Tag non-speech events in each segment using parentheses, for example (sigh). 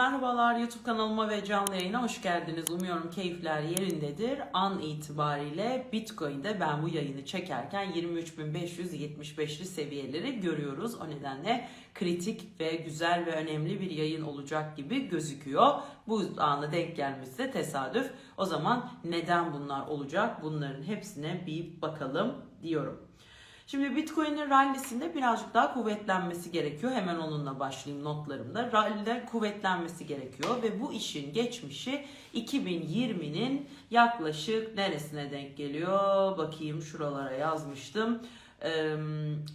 Merhabalar YouTube kanalıma ve canlı yayına hoş geldiniz. Umuyorum keyifler yerindedir. An itibariyle Bitcoin'de ben bu yayını çekerken 23.575'li seviyeleri görüyoruz. O nedenle kritik ve güzel ve önemli bir yayın olacak gibi gözüküyor. Bu ana denk gelmesi de tesadüf. O zaman neden bunlar olacak? Bunların hepsine bir bakalım diyorum. Şimdi Bitcoin'in rallisinde birazcık daha kuvvetlenmesi gerekiyor. Hemen onunla başlayayım notlarımda. Rallide kuvvetlenmesi gerekiyor ve bu işin geçmişi 2020'nin yaklaşık neresine denk geliyor? Bakayım şuralara yazmıştım. Ee,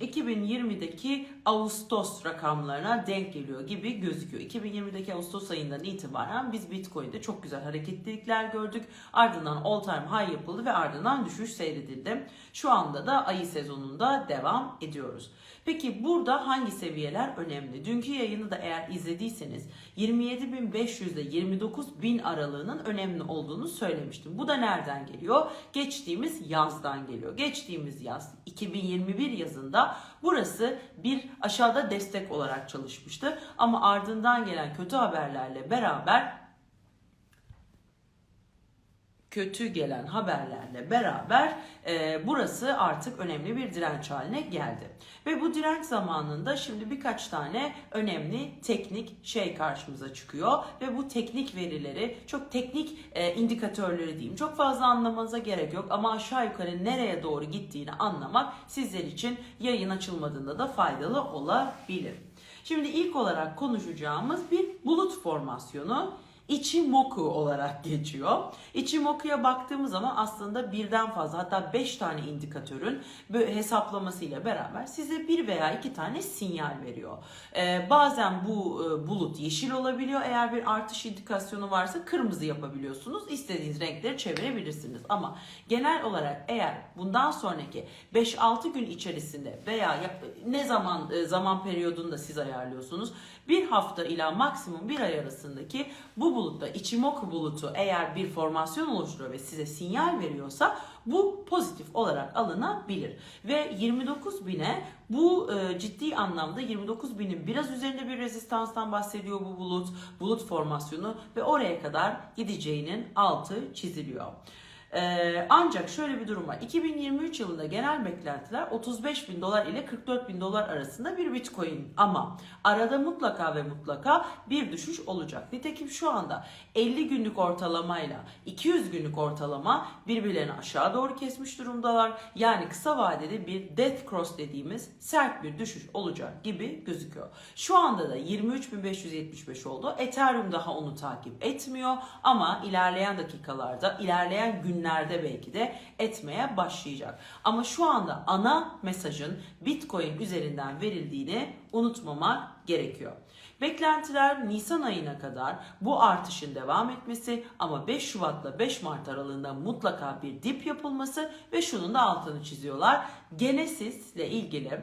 2020'deki Ağustos rakamlarına denk geliyor gibi gözüküyor. 2020'deki Ağustos ayından itibaren biz Bitcoin'de çok güzel hareketlilikler gördük. Ardından all time high yapıldı ve ardından düşüş seyredildi. Şu anda da ayı sezonunda devam ediyoruz. Peki burada hangi seviyeler önemli? Dünkü yayını da eğer izlediyseniz 27.500 ile 29.000 aralığının önemli olduğunu söylemiştim. Bu da nereden geliyor? Geçtiğimiz yazdan geliyor. Geçtiğimiz yaz 2021 yazında burası bir aşağıda destek olarak çalışmıştı. Ama ardından gelen kötü haberlerle beraber kötü gelen haberlerle beraber e, burası artık önemli bir direnç haline geldi. Ve bu direnç zamanında şimdi birkaç tane önemli teknik şey karşımıza çıkıyor ve bu teknik verileri çok teknik e, indikatörleri diyeyim çok fazla anlamanıza gerek yok ama aşağı yukarı nereye doğru gittiğini anlamak sizler için yayın açılmadığında da faydalı olabilir. Şimdi ilk olarak konuşacağımız bir bulut formasyonu. Ichimoku olarak geçiyor. Ichimoku'ya baktığımız zaman aslında birden fazla hatta 5 tane indikatörün hesaplamasıyla beraber size bir veya iki tane sinyal veriyor. Ee, bazen bu e, bulut yeşil olabiliyor. Eğer bir artış indikasyonu varsa kırmızı yapabiliyorsunuz. İstediğiniz renkleri çevirebilirsiniz. Ama genel olarak eğer bundan sonraki 5-6 gün içerisinde veya ya- ne zaman e, zaman periyodunda siz ayarlıyorsunuz. Bir hafta ila maksimum bir ay arasındaki bu bulutta Ichimoku bulutu eğer bir formasyon oluşturuyor ve size sinyal veriyorsa bu pozitif olarak alınabilir. Ve 29 bine bu e, ciddi anlamda 29 binin biraz üzerinde bir rezistanstan bahsediyor bu bulut, bulut formasyonu ve oraya kadar gideceğinin altı çiziliyor. Ee, ancak şöyle bir durum var. 2023 yılında genel beklentiler 35 bin dolar ile 44 bin dolar arasında bir bitcoin ama arada mutlaka ve mutlaka bir düşüş olacak. Nitekim şu anda 50 günlük ortalamayla 200 günlük ortalama birbirlerini aşağı doğru kesmiş durumdalar. Yani kısa vadede bir death cross dediğimiz sert bir düşüş olacak gibi gözüküyor. Şu anda da 23.575 oldu. Ethereum daha onu takip etmiyor ama ilerleyen dakikalarda, ilerleyen günlerde belki de etmeye başlayacak. Ama şu anda ana mesajın Bitcoin üzerinden verildiğini unutmamak gerekiyor. Beklentiler Nisan ayına kadar bu artışın devam etmesi ama 5 Şubat'la 5 Mart aralığında mutlaka bir dip yapılması ve şunun da altını çiziyorlar. Genesis ile ilgili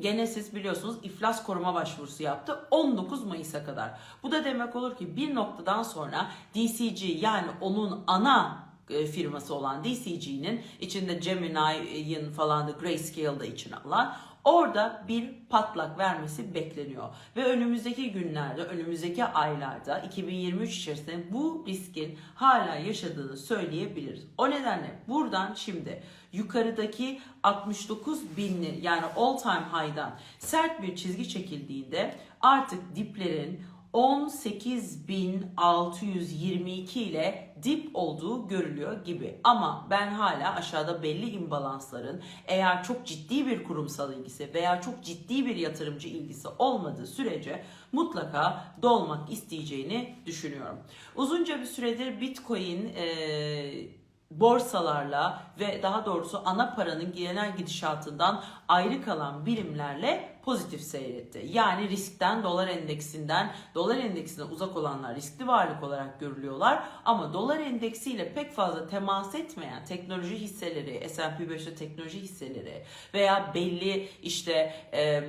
Genesis biliyorsunuz iflas koruma başvurusu yaptı 19 Mayıs'a kadar. Bu da demek olur ki bir noktadan sonra DCG yani onun ana firması olan DCG'nin içinde Gemini'nin falan da Grayscale'da içine alan orada bir patlak vermesi bekleniyor. Ve önümüzdeki günlerde, önümüzdeki aylarda 2023 içerisinde bu riskin hala yaşadığını söyleyebiliriz. O nedenle buradan şimdi yukarıdaki 69 binli yani all time high'dan sert bir çizgi çekildiğinde artık diplerin 18.622 ile dip olduğu görülüyor gibi. Ama ben hala aşağıda belli imbalansların eğer çok ciddi bir kurumsal ilgisi veya çok ciddi bir yatırımcı ilgisi olmadığı sürece mutlaka dolmak isteyeceğini düşünüyorum. Uzunca bir süredir Bitcoin eee borsalarla ve daha doğrusu ana paranın genel gidişatından ayrı kalan birimlerle pozitif seyretti. Yani riskten, dolar endeksinden, dolar endeksine uzak olanlar riskli varlık olarak görülüyorlar. Ama dolar endeksiyle pek fazla temas etmeyen teknoloji hisseleri, S&P 500 teknoloji hisseleri veya belli işte e,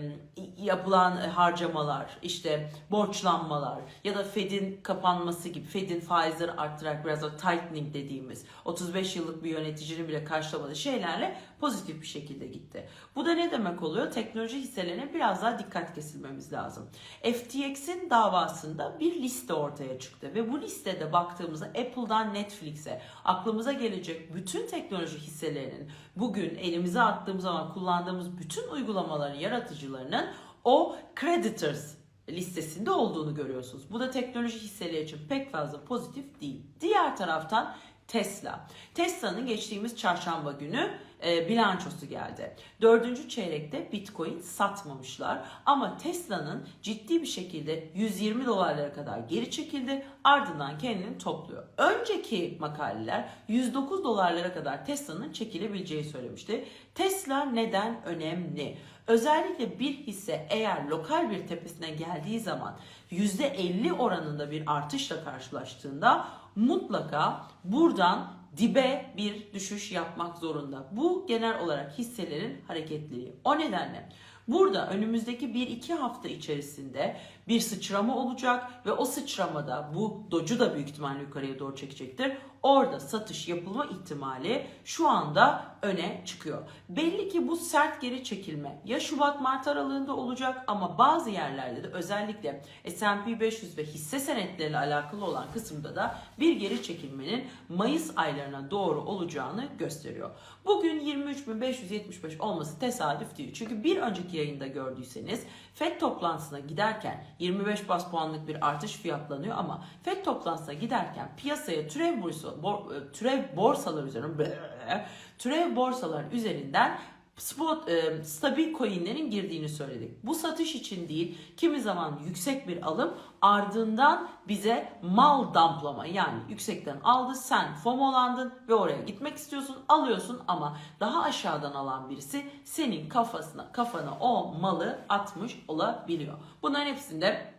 yapılan harcamalar, işte borçlanmalar ya da Fed'in kapanması gibi, Fed'in faizleri arttırarak biraz da tightening dediğimiz 35 yıllık bir yöneticinin bile karşılamadığı şeylerle pozitif bir şekilde gitti. Bu da ne demek oluyor? Teknoloji hisselerine biraz daha dikkat kesilmemiz lazım. FTX'in davasında bir liste ortaya çıktı ve bu listede baktığımızda Apple'dan Netflix'e aklımıza gelecek bütün teknoloji hisselerinin bugün elimize attığımız zaman kullandığımız bütün uygulamaların yaratıcılarının o creditors listesinde olduğunu görüyorsunuz. Bu da teknoloji hisseleri için pek fazla pozitif değil. Diğer taraftan Tesla. Tesla'nın geçtiğimiz çarşamba günü e, bilançosu geldi. Dördüncü çeyrekte Bitcoin satmamışlar ama Tesla'nın ciddi bir şekilde 120 dolarlara kadar geri çekildi ardından kendini topluyor. Önceki makaleler 109 dolarlara kadar Tesla'nın çekilebileceği söylemişti. Tesla neden önemli? Özellikle bir hisse eğer lokal bir tepesine geldiği zaman %50 oranında bir artışla karşılaştığında mutlaka buradan dibe bir düşüş yapmak zorunda. Bu genel olarak hisselerin hareketliliği. O nedenle burada önümüzdeki 1-2 hafta içerisinde bir sıçrama olacak ve o sıçramada bu docu da büyük ihtimalle yukarıya doğru çekecektir. Orada satış yapılma ihtimali şu anda öne çıkıyor. Belli ki bu sert geri çekilme ya Şubat-Mart aralığında olacak ama bazı yerlerde de özellikle S&P 500 ve hisse senetleriyle alakalı olan kısımda da bir geri çekilmenin Mayıs aylarına doğru olacağını gösteriyor. Bugün 23.575 olması tesadüf değil. Çünkü bir önceki yayında gördüyseniz FED toplantısına giderken 25 bas puanlık bir artış fiyatlanıyor ama FED toplantısına giderken piyasaya türev borsa, bor, türev borsalar üzerinden (laughs) türev borsaların üzerinden spot e, stabil coinlerin girdiğini söyledik. Bu satış için değil, kimi zaman yüksek bir alım ardından bize mal damplama yani yüksekten aldı sen FOMO'landın ve oraya gitmek istiyorsun alıyorsun ama daha aşağıdan alan birisi senin kafasına kafana o malı atmış olabiliyor. Bunların hepsinde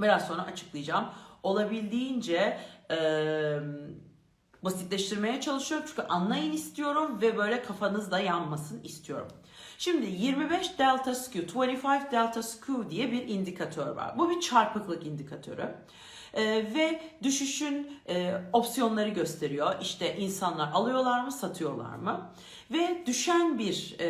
biraz sonra açıklayacağım. Olabildiğince eee basitleştirmeye çalışıyorum çünkü anlayın istiyorum ve böyle kafanız da yanmasın istiyorum. Şimdi 25 delta skew, 25 delta skew diye bir indikatör var. Bu bir çarpıklık indikatörü. Ee, ve düşüşün e, opsiyonları gösteriyor. İşte insanlar alıyorlar mı, satıyorlar mı? Ve düşen bir e,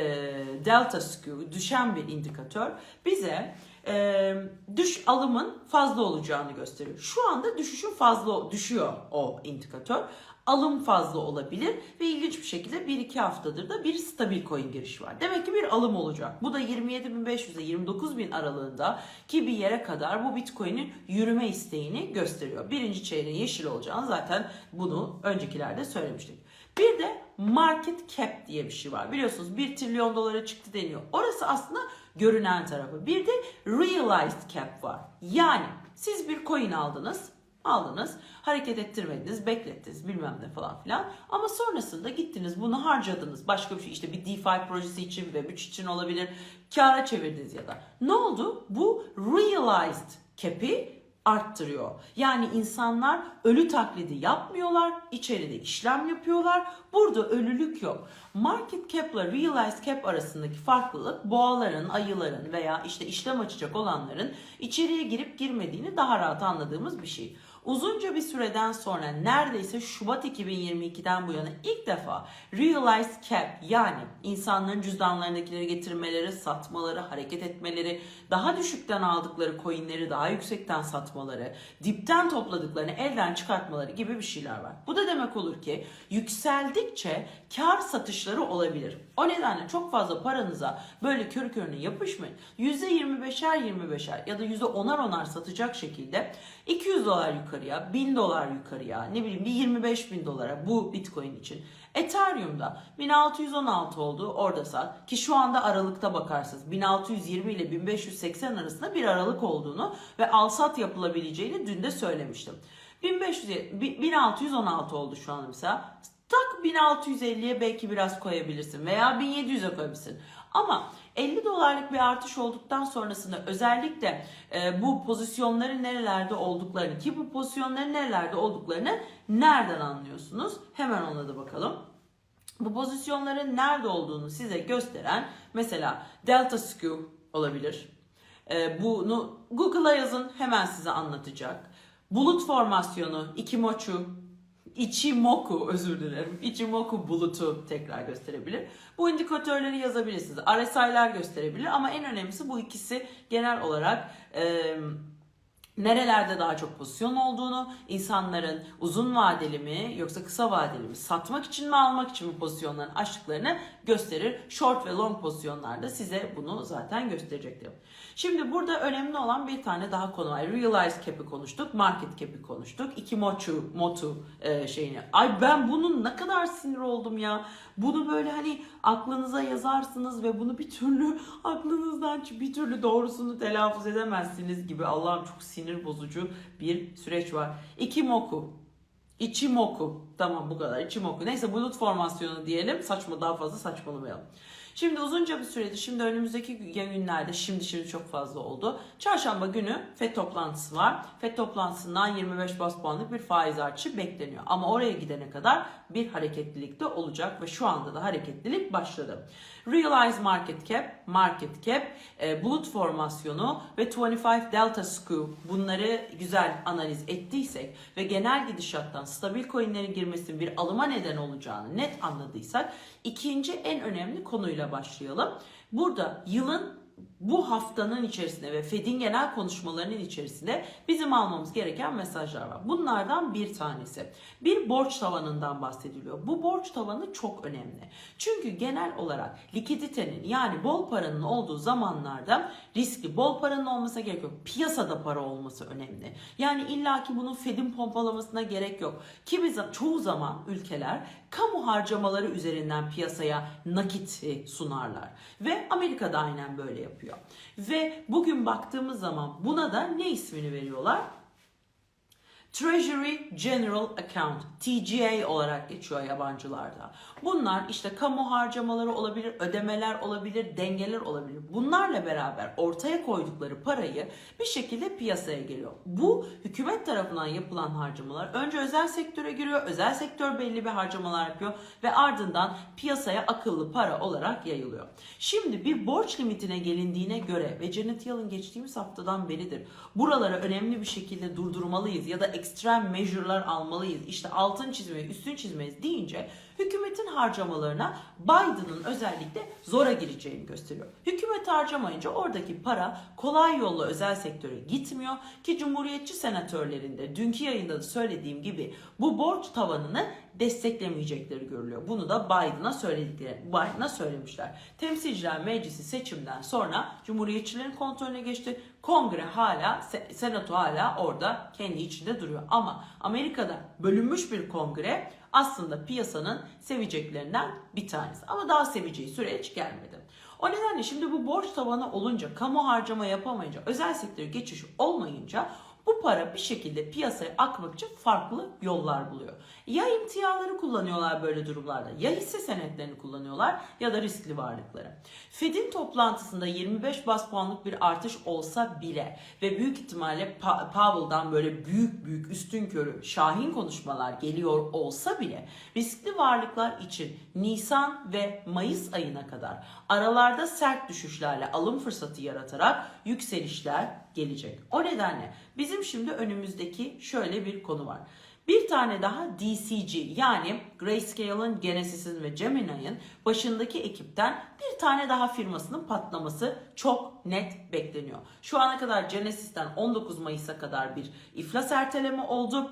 delta skew, düşen bir indikatör bize e, düş alımın fazla olacağını gösteriyor. Şu anda düşüşün fazla düşüyor o indikatör alım fazla olabilir ve ilginç bir şekilde 1-2 haftadır da bir stabil coin girişi var. Demek ki bir alım olacak. Bu da 27.500 ile 29.000 aralığında ki bir yere kadar bu Bitcoin'in yürüme isteğini gösteriyor. Birinci çeyreğin yeşil olacağını zaten bunu öncekilerde söylemiştik. Bir de market cap diye bir şey var. Biliyorsunuz 1 trilyon dolara çıktı deniyor. Orası aslında görünen tarafı. Bir de realized cap var. Yani siz bir coin aldınız aldınız, hareket ettirmediniz, beklettiniz bilmem ne falan filan. Ama sonrasında gittiniz bunu harcadınız. Başka bir şey işte bir DeFi projesi için, Web3 için olabilir. Kâra çevirdiniz ya da. Ne oldu? Bu realized cap'i arttırıyor. Yani insanlar ölü taklidi yapmıyorlar, içeride işlem yapıyorlar. Burada ölülük yok. Market cap ile realized cap arasındaki farklılık boğaların, ayıların veya işte işlem açacak olanların içeriye girip girmediğini daha rahat anladığımız bir şey. Uzunca bir süreden sonra neredeyse Şubat 2022'den bu yana ilk defa realized cap yani insanların cüzdanlarındakileri getirmeleri, satmaları, hareket etmeleri, daha düşükten aldıkları coinleri daha yüksekten satmaları, dipten topladıklarını elden çıkartmaları gibi bir şeyler var. Bu da demek olur ki yükseldikçe kar satışları olabilir. O nedenle çok fazla paranıza böyle körü körüne yapışmayın. %25'er 25'er ya da %10'ar onar satacak şekilde 200 dolar yukarıya, 1000 dolar yukarıya, ne bileyim bir 25 bin dolara bu Bitcoin için. Ethereum'da 1616 oldu orada sat ki şu anda aralıkta bakarsınız 1620 ile 1580 arasında bir aralık olduğunu ve al sat yapılabileceğini dün de söylemiştim. 1500 1616 oldu şu anda mesela. Tak 1650'ye belki biraz koyabilirsin veya 1700'e koyabilirsin. Ama 50 dolarlık bir artış olduktan sonrasında özellikle e, bu pozisyonların nerelerde olduklarını ki bu pozisyonların nerelerde olduklarını nereden anlıyorsunuz? Hemen ona da bakalım. Bu pozisyonların nerede olduğunu size gösteren mesela Delta Skew olabilir. E, bunu Google'a yazın hemen size anlatacak. Bulut formasyonu, Ikimochu Ichimoku özür dilerim. Ichimoku bulutu tekrar gösterebilir. Bu indikatörleri yazabilirsiniz. RSI'ler gösterebilir ama en önemlisi bu ikisi genel olarak e, nerelerde daha çok pozisyon olduğunu, insanların uzun vadeli mi yoksa kısa vadeli mi satmak için mi almak için mi pozisyonlarını açtıklarını gösterir. Short ve long pozisyonlarda size bunu zaten gösterecektir. Şimdi burada önemli olan bir tane daha konu var. Realized cap'i konuştuk, market cap'i konuştuk. İki motu, motu e, şeyini. Ay ben bunun ne kadar sinir oldum ya. Bunu böyle hani aklınıza yazarsınız ve bunu bir türlü (laughs) aklınızdan bir türlü doğrusunu telaffuz edemezsiniz gibi. Allah'ım çok sinir bozucu bir süreç var. İkimoku. İçimoku. Tamam bu kadar. İçimoku. Neyse bulut formasyonu diyelim. Saçma daha fazla saçmalamayalım. Şimdi uzunca bir süredir, şimdi önümüzdeki günlerde, şimdi şimdi çok fazla oldu. Çarşamba günü FED toplantısı var. FED toplantısından 25 bas puanlık bir faiz artışı bekleniyor. Ama oraya gidene kadar bir hareketlilik de olacak ve şu anda da hareketlilik başladı. Realize Market Cap, Market Cap, e, bulut formasyonu ve 25 Delta Skew bunları güzel analiz ettiysek ve genel gidişattan stabil coinlerin girmesinin bir alıma neden olacağını net anladıysak ikinci en önemli konuyla başlayalım. Burada yılın bu haftanın içerisinde ve Fed'in genel konuşmalarının içerisinde bizim almamız gereken mesajlar var. Bunlardan bir tanesi. Bir borç tavanından bahsediliyor. Bu borç tavanı çok önemli. Çünkü genel olarak likiditenin yani bol paranın olduğu zamanlarda riskli bol paranın olmasına gerek yok. Piyasada para olması önemli. Yani illaki bunun Fed'in pompalamasına gerek yok. Kimi çoğu zaman ülkeler kamu harcamaları üzerinden piyasaya nakit sunarlar. Ve Amerika'da aynen böyle yapıyor. Ve bugün baktığımız zaman buna da ne ismini veriyorlar? Treasury General Account TGA olarak geçiyor yabancılarda. Bunlar işte kamu harcamaları olabilir, ödemeler olabilir, dengeler olabilir. Bunlarla beraber ortaya koydukları parayı bir şekilde piyasaya geliyor. Bu hükümet tarafından yapılan harcamalar önce özel sektöre giriyor. Özel sektör belli bir harcamalar yapıyor ve ardından piyasaya akıllı para olarak yayılıyor. Şimdi bir borç limitine gelindiğine göre ve Janet Yellen geçtiğimiz haftadan beridir buralara önemli bir şekilde durdurmalıyız ya da ekstrem measure'lar almalıyız. İşte altın çizmeyi, üstün çizmeyiz deyince hükümetin harcamalarına Biden'ın özellikle zora gireceğini gösteriyor. Hükümet harcamayınca oradaki para kolay yolla özel sektöre gitmiyor ki Cumhuriyetçi senatörlerinde dünkü yayında da söylediğim gibi bu borç tavanını desteklemeyecekleri görülüyor. Bunu da Biden'a söyledikleri, Biden'a söylemişler. Temsilciler Meclisi seçimden sonra Cumhuriyetçilerin kontrolüne geçti. Kongre hala, senato hala orada kendi içinde duruyor. Ama Amerika'da bölünmüş bir kongre aslında piyasanın seveceklerinden bir tanesi. Ama daha seveceği süreç gelmedi. O nedenle şimdi bu borç tavanı olunca, kamu harcama yapamayınca, özel sektör geçiş olmayınca bu para bir şekilde piyasaya akmak için farklı yollar buluyor. Ya imtiyaları kullanıyorlar böyle durumlarda ya hisse senetlerini kullanıyorlar ya da riskli varlıkları. Fed'in toplantısında 25 bas puanlık bir artış olsa bile ve büyük ihtimalle Powell'dan böyle büyük büyük üstün körü şahin konuşmalar geliyor olsa bile riskli varlıklar için Nisan ve Mayıs ayına kadar aralarda sert düşüşlerle alım fırsatı yaratarak yükselişler gelecek. O nedenle bizim şimdi önümüzdeki şöyle bir konu var. Bir tane daha DCG yani Grayscale'ın, Genesis'in ve Gemini'nin başındaki ekipten bir tane daha firmasının patlaması çok net bekleniyor. Şu ana kadar Genesis'ten 19 Mayıs'a kadar bir iflas erteleme oldu.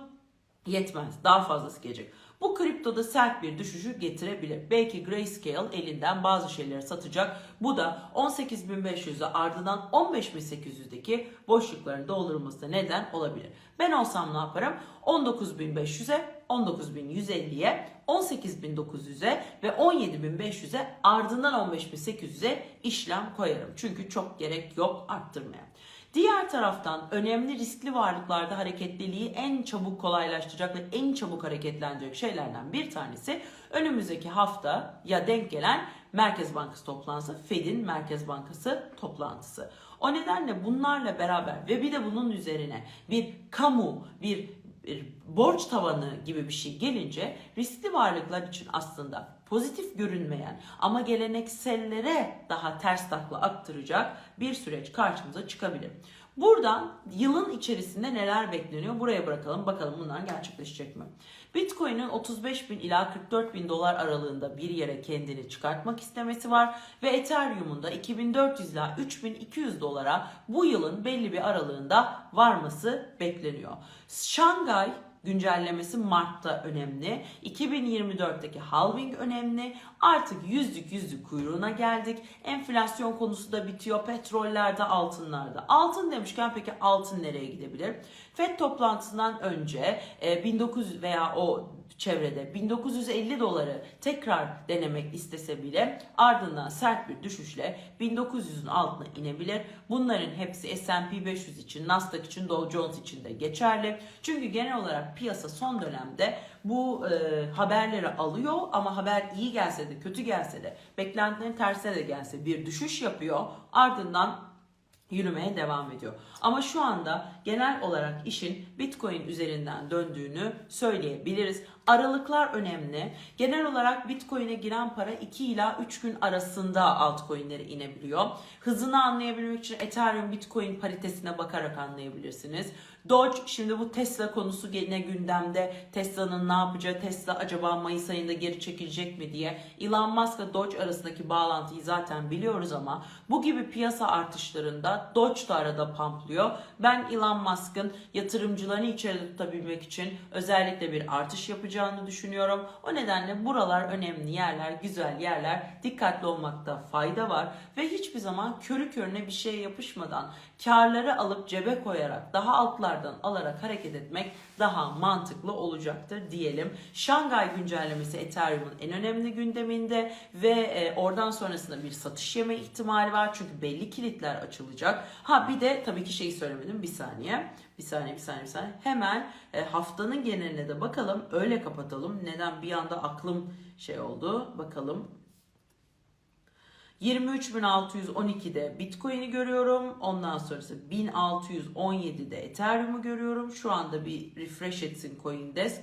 Yetmez. Daha fazlası gelecek. Bu kriptoda sert bir düşüşü getirebilir. Belki Grayscale elinden bazı şeyleri satacak. Bu da 18.500'e ardından 15.800'deki boşlukların doldurulmasına neden olabilir. Ben olsam ne yaparım? 19.500'e, 19.150'ye, 18.900'e ve 17.500'e ardından 15.800'e işlem koyarım. Çünkü çok gerek yok arttırmaya. Diğer taraftan önemli riskli varlıklarda hareketliliği en çabuk kolaylaştıracak ve en çabuk hareketlenecek şeylerden bir tanesi önümüzdeki hafta ya denk gelen Merkez Bankası toplantısı, Fed'in Merkez Bankası toplantısı. O nedenle bunlarla beraber ve bir de bunun üzerine bir kamu, bir, bir borç tavanı gibi bir şey gelince riskli varlıklar için aslında pozitif görünmeyen ama geleneksellere daha ters takla attıracak bir süreç karşımıza çıkabilir. Buradan yılın içerisinde neler bekleniyor buraya bırakalım bakalım bunlar gerçekleşecek mi? Bitcoin'in 35 bin ila 44 bin dolar aralığında bir yere kendini çıkartmak istemesi var ve Ethereum'un da 2400 ila 3200 dolara bu yılın belli bir aralığında varması bekleniyor. Şangay güncellemesi Mart'ta önemli. 2024'teki halving önemli. Artık yüzlük yüzlük kuyruğuna geldik. Enflasyon konusu da bitiyor. Petrollerde, altınlarda. Altın demişken peki altın nereye gidebilir? FED toplantısından önce e, 1900 veya o çevrede 1950 doları tekrar denemek istese bile ardından sert bir düşüşle 1900'ün altına inebilir. Bunların hepsi S&P 500 için, Nasdaq için, Dow Jones için de geçerli. Çünkü genel olarak piyasa son dönemde bu e, haberleri alıyor ama haber iyi gelse de kötü gelse de beklentilerin tersine de gelse bir düşüş yapıyor. Ardından yürümeye devam ediyor. Ama şu anda genel olarak işin Bitcoin üzerinden döndüğünü söyleyebiliriz. Aralıklar önemli. Genel olarak Bitcoin'e giren para 2 ila 3 gün arasında altcoin'lere inebiliyor. Hızını anlayabilmek için Ethereum Bitcoin paritesine bakarak anlayabilirsiniz. Doge şimdi bu Tesla konusu yine gündemde. Tesla'nın ne yapacağı, Tesla acaba Mayıs ayında geri çekilecek mi diye. Elon Musk'la Doge arasındaki bağlantıyı zaten biliyoruz ama bu gibi piyasa artışlarında Doge da arada pamplıyor. Ben Elon Musk'ın yatırımcılarını içeride tutabilmek için özellikle bir artış yapacağını düşünüyorum. O nedenle buralar önemli yerler, güzel yerler. Dikkatli olmakta fayda var ve hiçbir zaman körü körüne bir şeye yapışmadan karları alıp cebe koyarak daha altlardan alarak hareket etmek daha mantıklı olacaktır diyelim. Şangay güncellemesi Ethereum'un en önemli gündeminde ve e, oradan sonrasında bir satış yeme ihtimali var. Çünkü belli kilitler açılacak. Ha bir de tabii ki şeyi söylemedim bir saniye. Bir saniye bir saniye bir saniye. Hemen e, haftanın geneline de bakalım. Öyle kapatalım. Neden bir anda aklım şey oldu. Bakalım. 23.612'de Bitcoin'i görüyorum. Ondan sonrası 1617'de Ethereum'u görüyorum. Şu anda bir refresh etsin CoinDesk.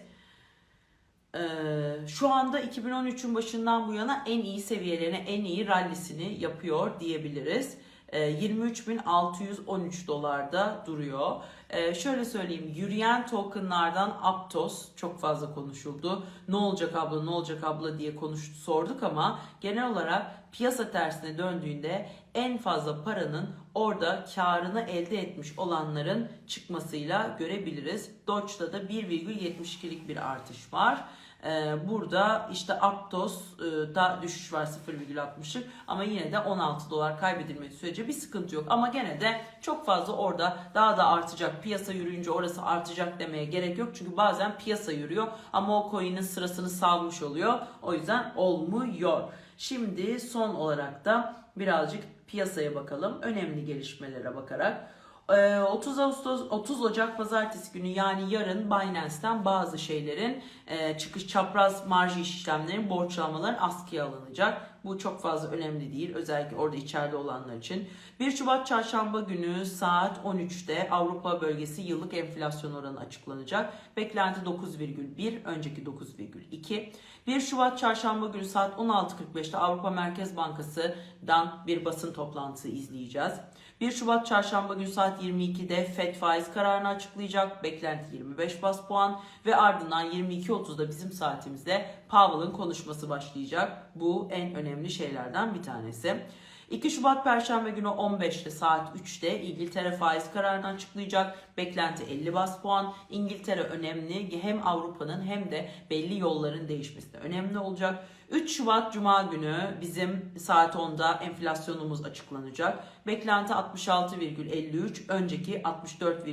Ee, şu anda 2013'ün başından bu yana en iyi seviyelerine, en iyi rallisini yapıyor diyebiliriz. Ee, 23.613 dolarda duruyor. Ee, şöyle söyleyeyim, yürüyen tokenlardan Aptos çok fazla konuşuldu. Ne olacak abla, ne olacak abla diye konuştu, sorduk ama genel olarak piyasa tersine döndüğünde en fazla paranın orada karını elde etmiş olanların çıkmasıyla görebiliriz. Doge'da da 1,72'lik bir artış var. Ee, burada işte Aptos'da düşüş var 0,60'lık ama yine de 16 dolar kaybedilmediği sürece bir sıkıntı yok. Ama gene de çok fazla orada daha da artacak. Piyasa yürüyünce orası artacak demeye gerek yok. Çünkü bazen piyasa yürüyor ama o coin'in sırasını salmış oluyor. O yüzden olmuyor. Şimdi son olarak da birazcık piyasaya bakalım. Önemli gelişmelere bakarak. 30 Ağustos 30 Ocak pazartesi günü yani yarın Binance'ten bazı şeylerin e, çıkış çapraz marj işlemlerin borçlanmaların askıya alınacak. Bu çok fazla önemli değil. Özellikle orada içeride olanlar için. 1 Şubat çarşamba günü saat 13'te Avrupa bölgesi yıllık enflasyon oranı açıklanacak. Beklenti 9,1, önceki 9,2. 1 Şubat çarşamba günü saat 16.45'te Avrupa Merkez Bankası'dan bir basın toplantısı izleyeceğiz. 1 Şubat çarşamba günü saat 22'de FED faiz kararını açıklayacak. Beklenti 25 bas puan ve ardından 22.30'da bizim saatimizde Powell'ın konuşması başlayacak. Bu en önemli şeylerden bir tanesi. 2 Şubat Perşembe günü 15'te saat 3'te İngiltere faiz kararını açıklayacak. Beklenti 50 bas puan. İngiltere önemli hem Avrupa'nın hem de belli yolların değişmesi de önemli olacak. 3 Şubat Cuma günü bizim saat 10'da enflasyonumuz açıklanacak. Beklenti 66,53, önceki 64,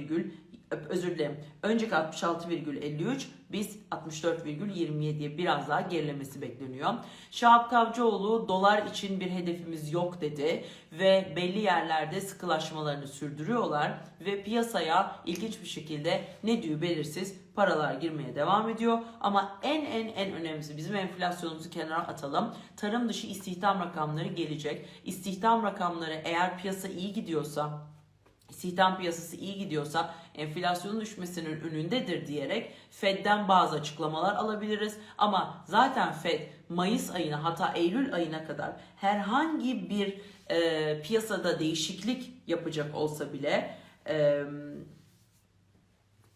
özür dilerim. Önceki 66,53 biz 64,27'ye biraz daha gerilemesi bekleniyor. Şahap Kavcıoğlu dolar için bir hedefimiz yok dedi ve belli yerlerde sıkılaşmalarını sürdürüyorlar ve piyasaya ilginç bir şekilde ne diyor belirsiz paralar girmeye devam ediyor. Ama en en en önemlisi bizim enflasyonumuzu kenara atalım. Tarım dışı istihdam rakamları gelecek. İstihdam rakamları eğer piyasa iyi gidiyorsa istihdam piyasası iyi gidiyorsa enflasyonun düşmesinin önündedir diyerek Fed'den bazı açıklamalar alabiliriz. Ama zaten Fed Mayıs ayına hatta Eylül ayına kadar herhangi bir e, piyasada değişiklik yapacak olsa bile e,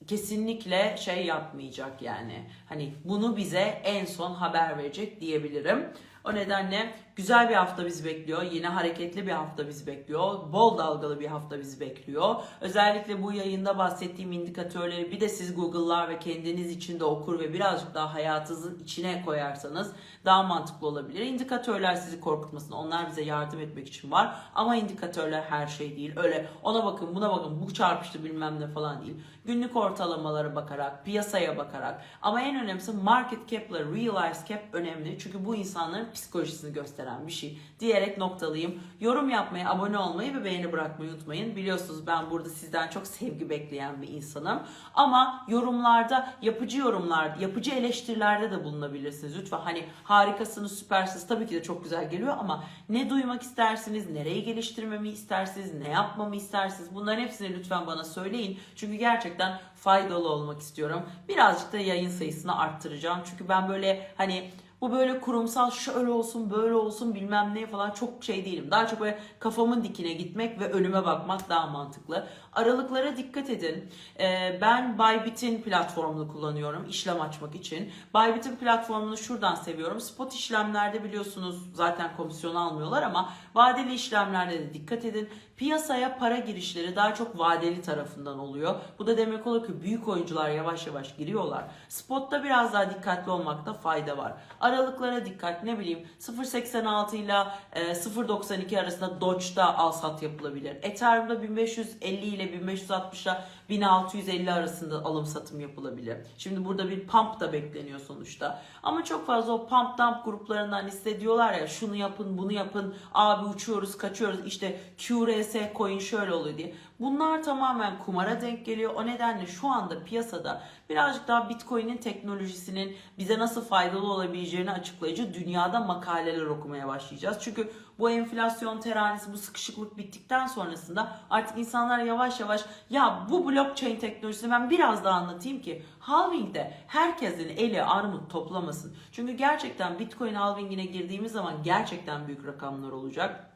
kesinlikle şey yapmayacak yani. Hani bunu bize en son haber verecek diyebilirim. O nedenle güzel bir hafta bizi bekliyor. Yine hareketli bir hafta bizi bekliyor. Bol dalgalı bir hafta bizi bekliyor. Özellikle bu yayında bahsettiğim indikatörleri bir de siz Google'lar ve kendiniz için de okur ve birazcık daha hayatınızın içine koyarsanız daha mantıklı olabilir. İndikatörler sizi korkutmasın. Onlar bize yardım etmek için var. Ama indikatörler her şey değil. Öyle ona bakın buna bakın bu çarpıştı bilmem ne falan değil. Günlük ortalamalara bakarak, piyasaya bakarak ama en önemlisi market cap'la realized cap önemli. Çünkü bu insanların psikolojisini gösteren bir şey diyerek noktalıyım. Yorum yapmayı, abone olmayı ve beğeni bırakmayı unutmayın. Biliyorsunuz ben burada sizden çok sevgi bekleyen bir insanım. Ama yorumlarda, yapıcı yorumlar, yapıcı eleştirilerde de bulunabilirsiniz. Lütfen hani harikasınız, süpersiniz. Tabii ki de çok güzel geliyor ama ne duymak istersiniz, nereyi geliştirmemi istersiniz, ne yapmamı istersiniz bunların hepsini lütfen bana söyleyin. Çünkü gerçekten faydalı olmak istiyorum. Birazcık da yayın sayısını arttıracağım. Çünkü ben böyle hani bu böyle kurumsal şöyle olsun böyle olsun bilmem ne falan çok şey değilim. Daha çok böyle kafamın dikine gitmek ve önüme bakmak daha mantıklı. Aralıklara dikkat edin. Ee, ben Bybit'in platformunu kullanıyorum işlem açmak için. Bybit'in platformunu şuradan seviyorum. Spot işlemlerde biliyorsunuz zaten komisyon almıyorlar ama vadeli işlemlerde de dikkat edin. Piyasaya para girişleri daha çok vadeli tarafından oluyor. Bu da demek oluyor ki büyük oyuncular yavaş yavaş giriyorlar. Spot'ta biraz daha dikkatli olmakta fayda var. Aralıklara dikkat ne bileyim 0.86 ile e, 0.92 arasında Doge'da al sat yapılabilir. Ethereum'da 1550 ile 1560 ile 1650 arasında alım satım yapılabilir. Şimdi burada bir pump da bekleniyor sonuçta. Ama çok fazla o pump dump gruplarından hissediyorlar ya şunu yapın bunu yapın abi uçuyoruz kaçıyoruz işte QRS coin şöyle oluyor diye. Bunlar tamamen kumara denk geliyor. O nedenle şu anda piyasada birazcık daha Bitcoin'in teknolojisinin bize nasıl faydalı olabileceğini açıklayıcı dünyada makaleler okumaya başlayacağız. Çünkü bu enflasyon teranisi, bu sıkışıklık bittikten sonrasında artık insanlar yavaş yavaş ya bu blockchain teknolojisini ben biraz daha anlatayım ki halvingde herkesin eli armut toplamasın. Çünkü gerçekten Bitcoin halvingine girdiğimiz zaman gerçekten büyük rakamlar olacak.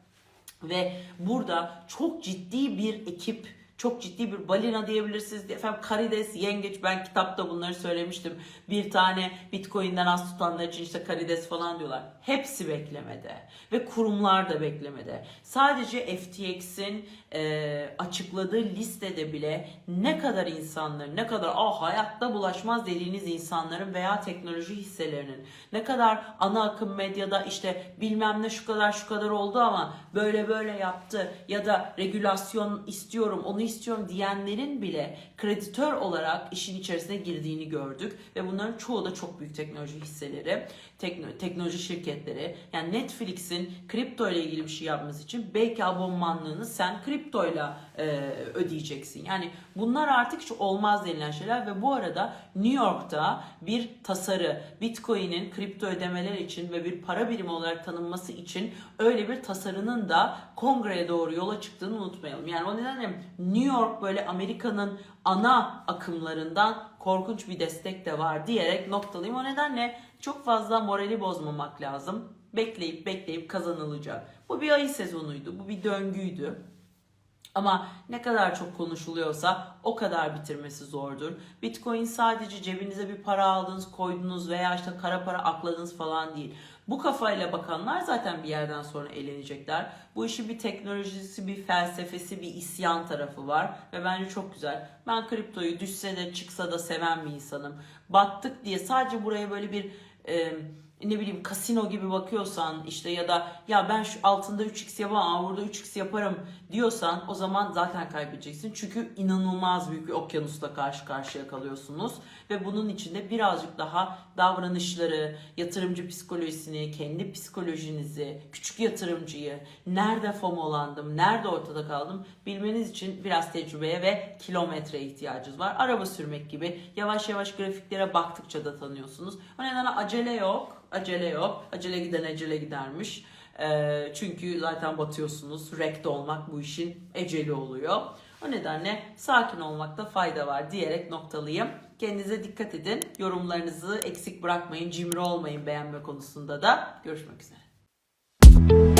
Ve burada çok ciddi bir ekip, çok ciddi bir balina diyebilirsiniz. Efendim karides, yengeç ben kitapta bunları söylemiştim. Bir tane bitcoin'den az tutanlar için işte karides falan diyorlar. Hepsi beklemede ve kurumlar da beklemede. Sadece FTX'in e, açıkladığı listede bile ne kadar insanların, ne kadar ah hayatta bulaşmaz dediğiniz insanların veya teknoloji hisselerinin ne kadar ana akım medyada işte bilmem ne şu kadar şu kadar oldu ama böyle böyle yaptı ya da regülasyon istiyorum onu istiyorum diyenlerin bile kreditör olarak işin içerisine girdiğini gördük ve bunların çoğu da çok büyük teknoloji hisseleri, tekno- teknoloji şirketleri. Yani Netflix'in kripto ile ilgili bir şey yapması için belki abonmanlığını sen kriptoyla e, ödeyeceksin. Yani bunlar artık hiç olmaz denilen şeyler ve bu arada New York'ta bir tasarı Bitcoin'in kripto ödemeler için ve bir para birimi olarak tanınması için öyle bir tasarının da kongreye doğru yola çıktığını unutmayalım. Yani o nedenle New York böyle Amerika'nın ana akımlarından korkunç bir destek de var diyerek noktalayayım. O nedenle çok fazla morali bozmamak lazım. Bekleyip bekleyip kazanılacak. Bu bir ayı sezonuydu. Bu bir döngüydü. Ama ne kadar çok konuşuluyorsa o kadar bitirmesi zordur. Bitcoin sadece cebinize bir para aldınız, koydunuz veya işte kara para akladınız falan değil. Bu kafayla bakanlar zaten bir yerden sonra eğlenecekler. Bu işin bir teknolojisi, bir felsefesi, bir isyan tarafı var ve bence çok güzel. Ben kriptoyu düşse de çıksa da seven bir insanım. Battık diye sadece buraya böyle bir e, ne bileyim kasino gibi bakıyorsan işte ya da ya ben şu altında 3x yapamam ama burada 3x yaparım diyorsan o zaman zaten kaybedeceksin. Çünkü inanılmaz büyük bir okyanusla karşı karşıya kalıyorsunuz ve bunun içinde birazcık daha davranışları, yatırımcı psikolojisini, kendi psikolojinizi, küçük yatırımcıyı, nerede FOMO'landım, nerede ortada kaldım bilmeniz için biraz tecrübeye ve kilometre ihtiyacınız var. Araba sürmek gibi yavaş yavaş grafiklere baktıkça da tanıyorsunuz. O nedenle acele yok, acele yok. Acele giden acele gidermiş. Ee, çünkü zaten batıyorsunuz. Wrecked olmak bu işin eceli oluyor. O nedenle sakin olmakta fayda var diyerek noktalıyım. Kendinize dikkat edin. Yorumlarınızı eksik bırakmayın. Cimri olmayın beğenme konusunda da. Görüşmek üzere.